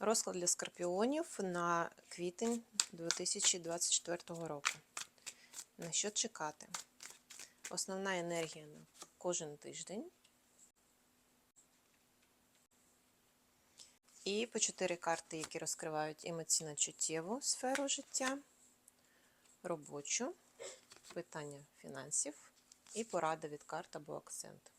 Розклад для скорпіонів на квітень 2024 року. На що чекати? Основна енергія на кожен тиждень. І по чотири карти, які розкривають емоційно-чуттєву сферу життя, робочу, питання фінансів і порада від карт або акцент.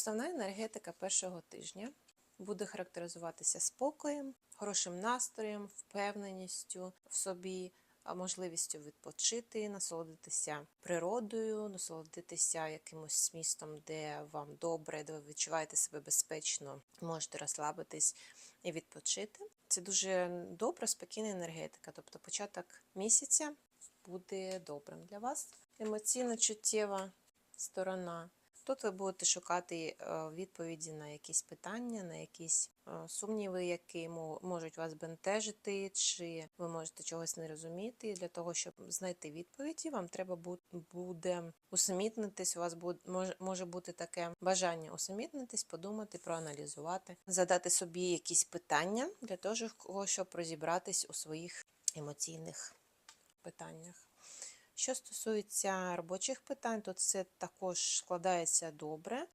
Основна енергетика першого тижня буде характеризуватися спокоєм, хорошим настроєм, впевненістю в собі, можливістю відпочити, насолодитися природою, насолодитися якимось містом, де вам добре, де ви відчуваєте себе безпечно, можете розслабитись і відпочити. Це дуже добра, спокійна енергетика. Тобто початок місяця буде добрим для вас. Емоційно чуттєва сторона. Тут ви будете шукати е, відповіді на якісь питання, на якісь е, сумніви, які можуть вас бентежити, чи ви можете чогось не розуміти. Для того, щоб знайти відповіді, вам треба бу- буде усамітнитись. У вас може бути таке бажання усамітнитись, подумати, проаналізувати, задати собі якісь питання для того, щоб розібратись у своїх емоційних питаннях. Що стосується робочих питань, то це також складається добре,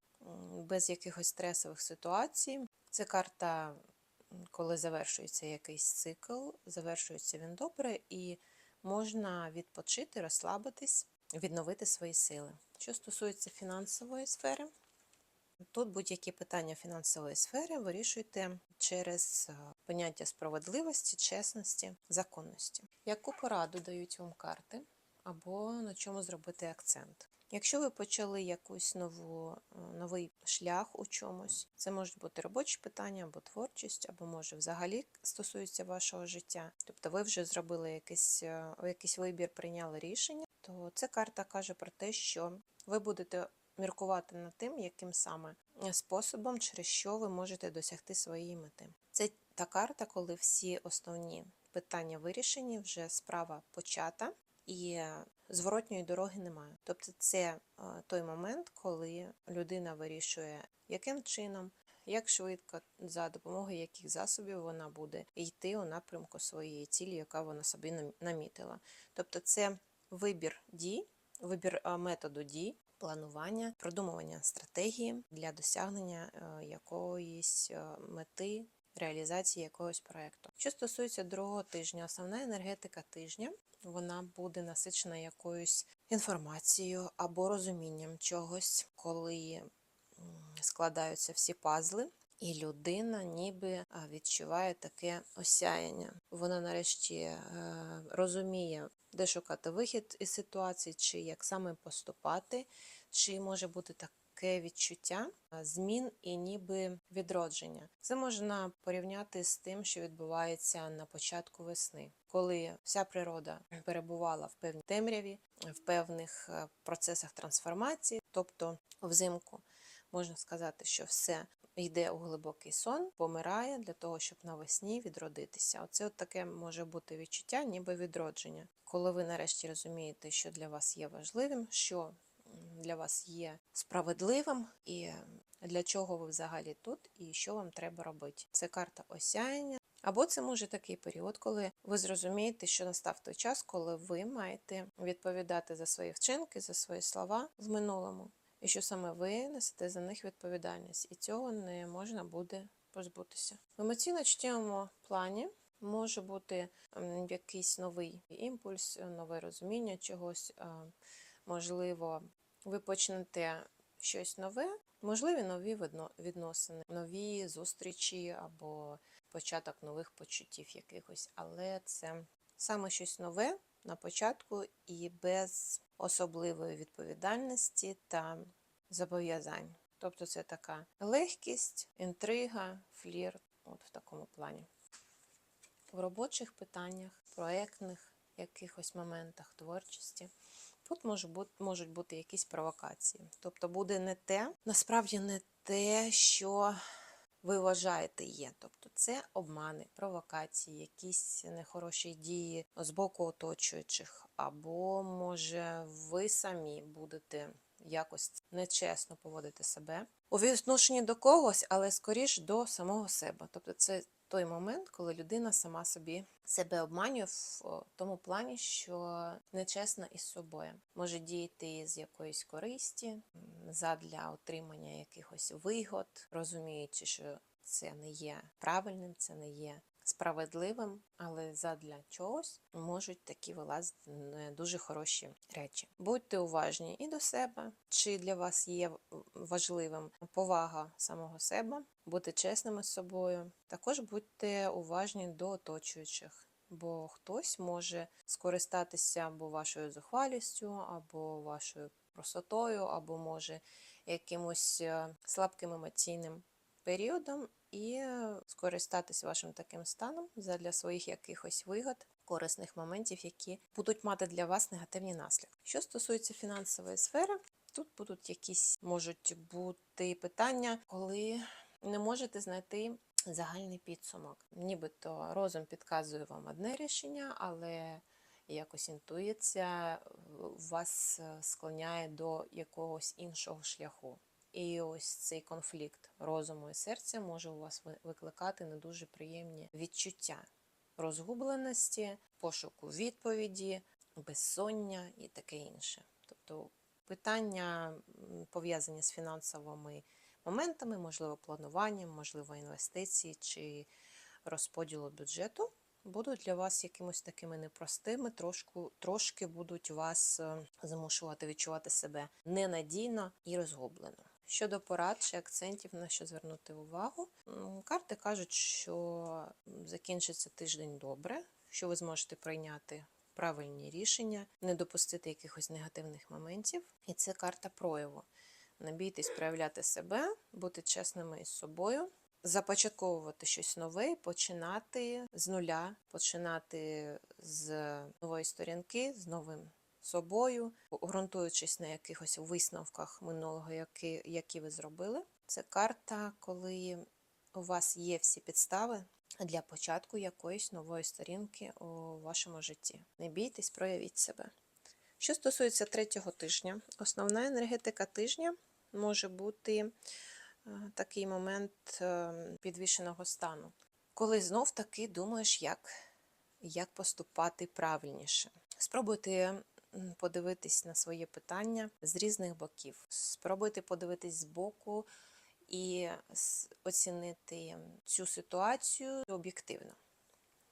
без якихось стресових ситуацій. Це карта, коли завершується якийсь цикл, завершується він добре, і можна відпочити, розслабитись, відновити свої сили. Що стосується фінансової сфери, Тут будь-які питання фінансової сфери вирішуйте через е, поняття справедливості, чесності, законності. Яку пораду дають вам карти, або на чому зробити акцент? Якщо ви почали якусь нову, е, новий шлях у чомусь, це можуть бути робочі питання або творчість, або може взагалі стосується вашого життя. Тобто ви вже зробили якийсь, е, якийсь вибір, прийняли рішення, то ця карта каже про те, що ви будете міркувати над тим, яким саме е, способом, через що ви можете досягти своєї мети. Це та карта, коли всі основні питання вирішені, вже справа почата і е, зворотньої дороги немає. Тобто, це е, той момент, коли людина вирішує, яким чином. Як швидко, за допомогою яких засобів вона буде йти у напрямку своєї цілі, яка вона собі нам- намітила. Тобто це вибір дій, вибір методу дій, планування, продумування стратегії для досягнення е, якоїсь е, мети, реалізації якогось проєкту. Що стосується другого тижня, основна енергетика тижня вона буде насичена якоюсь інформацією або розумінням чогось, коли складаються всі пазли. І людина ніби відчуває таке осяяння. Вона нарешті е, розуміє, де шукати вихід із ситуації, чи як саме поступати, чи може бути таке відчуття змін і ніби відродження. Це можна порівняти з тим, що відбувається на початку весни, коли вся природа перебувала в певній темряві, в певних е, процесах трансформації, тобто взимку можна сказати, що все йде у глибокий сон, помирає для того, щоб навесні відродитися. Оце от таке може бути відчуття, ніби відродження, коли ви нарешті розумієте, що для вас є важливим, що для вас є справедливим, і для чого ви взагалі тут, і що вам треба робити. Це карта осяяння. Або це може такий період, коли ви зрозумієте, що настав той час, коли ви маєте відповідати за свої вчинки, за свої слова в минулому і що саме ви несете за них відповідальність, і цього не можна буде позбутися. В емоційно-чуттєвому плані може бути якийсь новий імпульс, нове розуміння чогось, можливо, ви почнете щось нове, можливі нові відносини, нові зустрічі або початок нових почуттів якихось, але це саме щось нове на початку і без особливої відповідальності та зобов'язань. Тобто це така легкість, інтрига, флірт, от в такому плані. В робочих питаннях, проектних якихось моментах творчості. Тут може бути, можуть бути якісь провокації. Тобто буде не те, насправді не те, що ви вважаєте є. Тобто це обмани, провокації, якісь нехороші дії з боку оточуючих, або може ви самі будете якось нечесно поводите себе у відношенні до когось, але скоріш до самого себе. Тобто, це той момент, коли людина сама собі себе обманює в тому плані, що нечесна із собою. Може діяти з якоїсь користі, задля отримання якихось вигод, розуміючи, що це не є правильним, це не є справедливим, але задля чогось можуть такі вилазити не дуже хороші речі. Будьте уважні і до себе, чи для вас є важливим повага самого себе, бути чесними з собою. Також будьте уважні до оточуючих. Бо хтось може скористатися або вашою зухвалістю, або вашою красотою, або може якимось е, слабким емоційним періодом і скористатись вашим таким станом для своїх якихось вигод, корисних моментів, які будуть мати для вас негативні наслідки. Що стосується фінансової сфери, тут будуть якісь можуть бути питання, коли не можете знайти загальний підсумок. Нібито розум підказує вам одне рішення, але якось інтуїція вас склоняє до якогось іншого шляху. І ось цей конфлікт розуму і серця може у вас викликати не дуже приємні відчуття розгубленості, пошуку відповіді, безсоння і таке інше. Тобто питання пов'язані з фінансовими моментами, можливо, плануванням, можливо, інвестицій чи розподілу бюджету. Будуть для вас якимось такими непростими, трошку, трошки будуть вас е, змушувати відчувати себе ненадійно і розгублено. Щодо порад чи акцентів, на що звернути увагу, карти кажуть, що закінчиться тиждень добре, що ви зможете прийняти правильні рішення, не допустити якихось негативних моментів. І це карта прояву. Не бійтесь проявляти себе, бути чесними із собою, започатковувати щось нове, починати з нуля, починати з нової сторінки, з новим собою, ґрунтуючись на якихось висновках минулого, які, які ви зробили. Це карта, коли у вас є всі підстави для початку якоїсь нової сторінки у вашому житті. Не бійтесь, проявіть себе. Що стосується третього тижня, основна енергетика тижня може бути е, такий момент е, підвішеного стану, коли знов таки думаєш, як, як поступати правильніше. Спробуйте подивитись на своє питання з різних боків. Спробуйте подивитись збоку і оцінити цю ситуацію об'єктивно.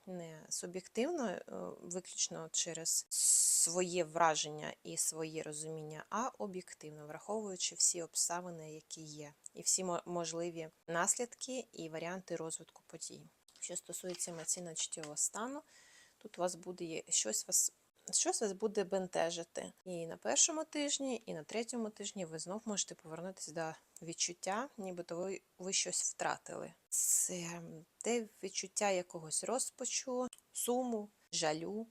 Не суб'єктивно, е, виключно через своє враження і своє розуміння, а об'єктивно, враховуючи всі обставини, які є, і всі можливі наслідки і варіанти розвитку подій. Що стосується емоційно-чуттєвого стану, тут у вас буде щось вас. Щось вас буде бентежити. І на першому тижні, і на третьому тижні ви знов можете повернутися до відчуття, нібито ви, ви щось втратили. Це те відчуття якогось розпачу, суму, жалю,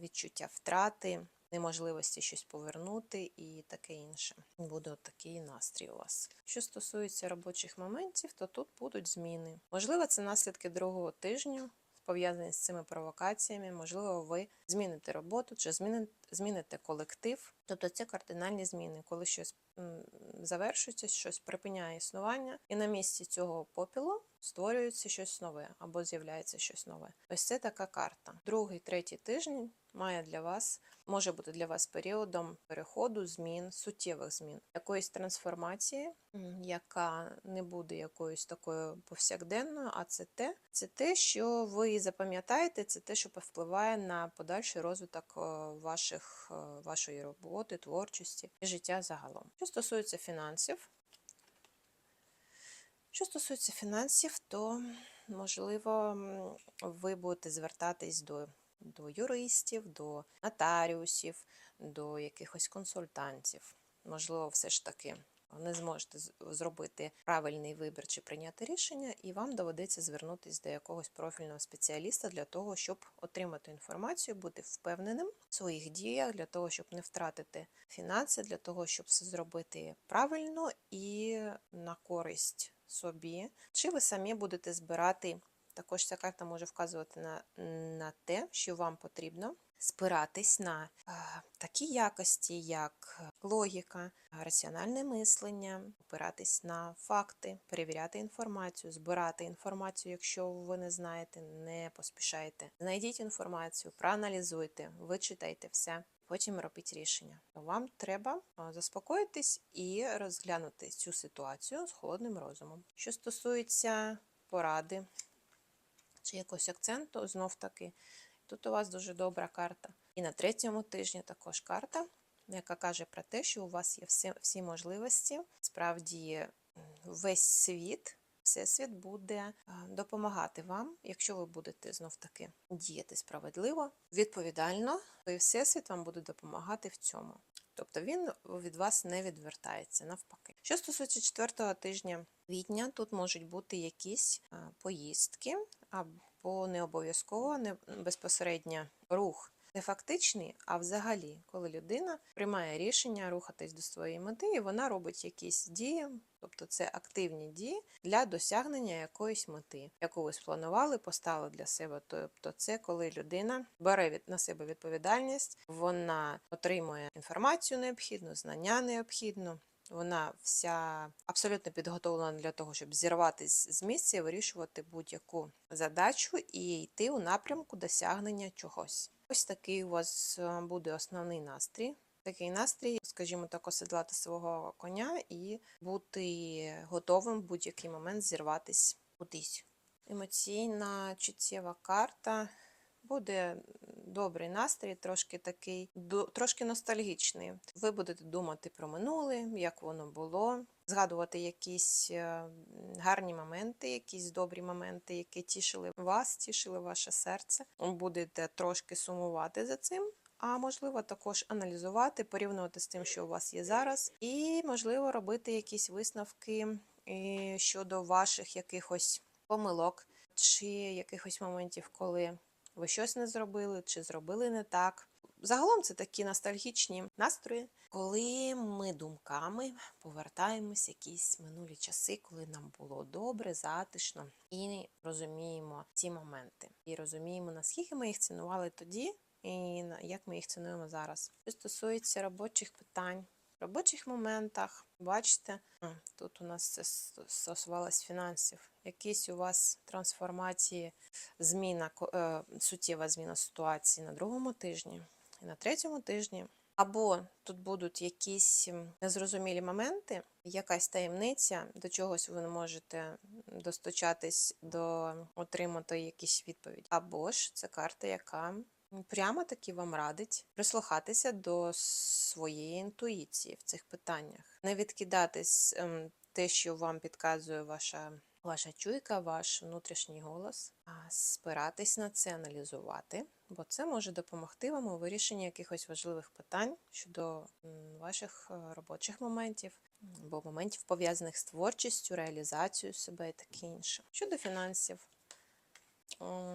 відчуття втрати, неможливості щось повернути і таке інше. Буде такий настрій у вас. Що стосується робочих моментів, то тут будуть зміни. Можливо, це наслідки другого тижня. Пов'язані з цими провокаціями, можливо, ви зміните роботу чи зміните, колектив. Тобто це кардинальні зміни, коли щось завершується, щось припиняє існування, і на місці цього попілу створюється щось нове або з'являється щось нове. Ось це така карта. Другий, третій тиждень має для вас, може бути для вас періодом переходу, змін, суттєвих змін, якоїсь трансформації, яка не буде якоюсь такою повсякденною, а це те, це те, що ви запам'ятаєте, це те, що повпливає на подальший розвиток е, ваших, е, вашої роботи, творчості і життя загалом. Що стосується фінансів, що стосується фінансів, то можливо ви будете звертатись до, до юристів, до нотаріусів, до якихось консультантів. Можливо, все ж таки не зможете зробити правильний вибір чи прийняти рішення, і вам доведеться звернутися до якогось профільного спеціаліста для того, щоб отримати інформацію, бути впевненим в своїх діях, для того, щоб не втратити фінанси, для того, щоб все зробити правильно і на користь собі. Чи ви самі будете збирати Також ця карта може вказувати на, на те, що вам потрібно спиратись на е, такі якості, як логіка, раціональне мислення, опиратись на факти, перевіряти інформацію, збирати інформацію, якщо ви не знаєте, не поспішайте. Знайдіть інформацію, проаналізуйте, вичитайте все. Потім робіть рішення. Вам треба заспокоїтись і розглянути цю ситуацію з холодним розумом. Що стосується поради чи якогось акценту, знов таки, тут у вас дуже добра карта. І на третьому тижні також карта, яка каже про те, що у вас є всі, всі можливості. Справді, весь світ, всесвіт буде допомагати вам, якщо ви будете знов таки діяти справедливо, відповідально, то і всесвіт вам буде допомагати в цьому. Тобто він від вас не відвертається навпаки. Що стосується четвертого тижня квітня, тут можуть бути якісь поїздки або не обов'язково не безпосередньо рух. Не фактичний, а взагалі, коли людина приймає рішення рухатись до своєї мети, і вона робить якісь дії, тобто це активні дії для досягнення якоїсь мети, яку ви спланували, поставили для себе. Тобто, це коли людина бере від на себе відповідальність, вона отримує інформацію необхідну, знання необхідну. Вона вся абсолютно підготовлена для того, щоб зірватися з місця і вирішувати будь-яку задачу і йти у напрямку досягнення чогось. Ось такий у вас е, буде основний настрій. Такий настрій, скажімо так, оседлати свого коня і бути готовим в будь-який момент зірватися кудись. Емоційна чуттєва карта. Буде добрий настрій, трошки такий, трошки ностальгічний. Ви будете думати про минуле, як воно було, згадувати якісь е, гарні моменти, якісь добрі моменти, які тішили вас, тішили ваше серце. Будете трошки сумувати за цим. А можливо, також аналізувати, порівнювати з тим, що у вас є зараз, і можливо робити якісь висновки е, щодо ваших якихось помилок чи якихось моментів, коли ви щось не зробили, чи зробили не так. Загалом це такі ностальгічні настрої, коли ми думками повертаємось якісь минулі часи, коли нам було добре, затишно, і розуміємо ці моменти. І розуміємо, наскільки ми їх цінували тоді, і як ми їх цінуємо зараз. Що стосується робочих питань, в робочих моментах, бачите, тут у нас це стосувалось фінансів. Якісь у вас трансформації, зміна, е, суттєва зміна ситуації на другому тижні і на третьому тижні. Або тут будуть якісь незрозумілі моменти, якась таємниця, до чогось ви не можете достучатись до отримати якісь відповідь. Або ж це карта, яка прямо таки вам радить прислухатися до своєї інтуїції в цих питаннях, не відкидатись ем, те, що вам підказує ваша. Ваша чуйка, ваш внутрішній голос, спиратись на це, аналізувати, бо це може допомогти вам у вирішенні якихось важливих питань щодо ваших е, робочих моментів, або моментів пов'язаних з творчістю, реалізацією себе і таке інше. Щодо фінансів,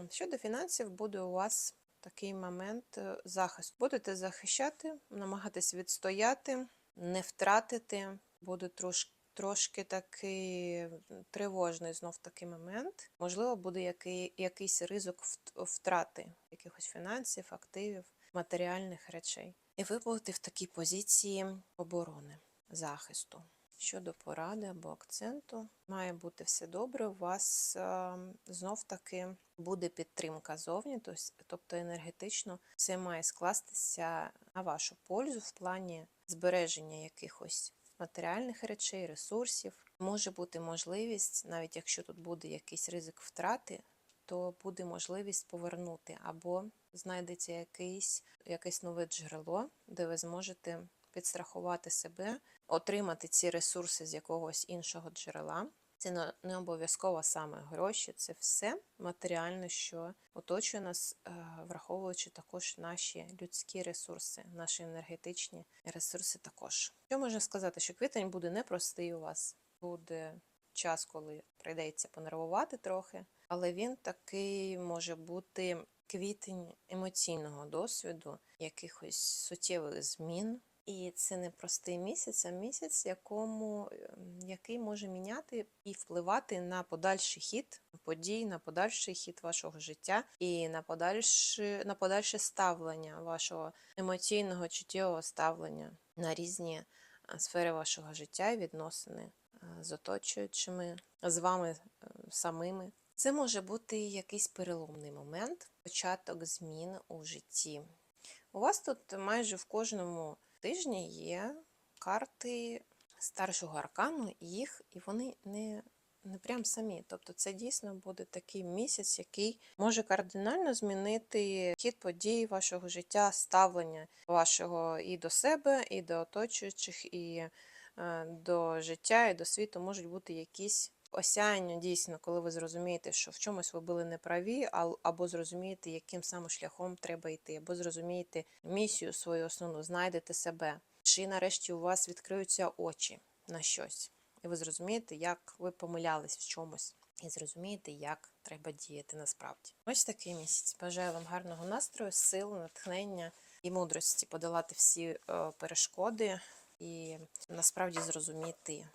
щодо фінансів буде у вас такий момент е, захисту. Будете захищати, намагатись відстояти, не втратити, буде трошки. Трошки такий тривожний знов такий момент. Можливо, буде який, якийсь ризик втрати якихось фінансів, активів, матеріальних речей. І ви будете в такій позиції оборони, захисту. Щодо поради або акценту, має бути все добре. У вас знов таки буде підтримка зовні, тобто енергетично це має скластися на вашу пользу в плані збереження якихось матеріальних речей, ресурсів. Може бути можливість, навіть якщо тут буде якийсь ризик втрати, то буде можливість повернути, або знайдеться якийсь, якесь нове джерело, де ви зможете підстрахувати себе, отримати ці ресурси з якогось іншого джерела. Це не обов'язково саме гроші, це все матеріальне, що оточує нас, е, враховуючи також наші людські ресурси, наші енергетичні ресурси також. Що можна сказати, що квітень буде непростий у вас, буде час, коли прийдеться понервувати трохи, але він такий може бути квітень емоційного досвіду, якихось суттєвих змін. І це не простий місяць, а місяць, якому, ем, який може міняти і впливати на подальший хід подій, на подальший хід вашого життя і на подальше, на подальше ставлення вашого емоційного чуттєвого ставлення на різні е, сфери вашого життя і відносини е, з оточуючими, з вами е, самими. Це може бути якийсь переломний момент, початок змін у житті. У вас тут майже в кожному тижні є карти старшого аркану, їх, і вони не, не прям самі. Тобто це дійсно буде такий місяць, який може кардинально змінити хід подій вашого життя, ставлення вашого і до себе, і до оточуючих, і е, до життя, і до світу можуть бути якісь осяяння дійсно, коли ви зрозумієте, що в чомусь ви були неправі, або зрозумієте, яким саме шляхом треба йти, або зрозумієте місію свою основну, знайдете себе. Чи нарешті у вас відкриються очі на щось, і ви зрозумієте, як ви помилялись в чомусь, і зрозумієте, як треба діяти насправді. Ось такий місяць. Бажаю вам гарного настрою, сил, натхнення і мудрості подолати всі е, перешкоди і насправді зрозуміти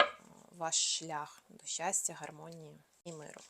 ваш шлях до щастя, гармонії і миру.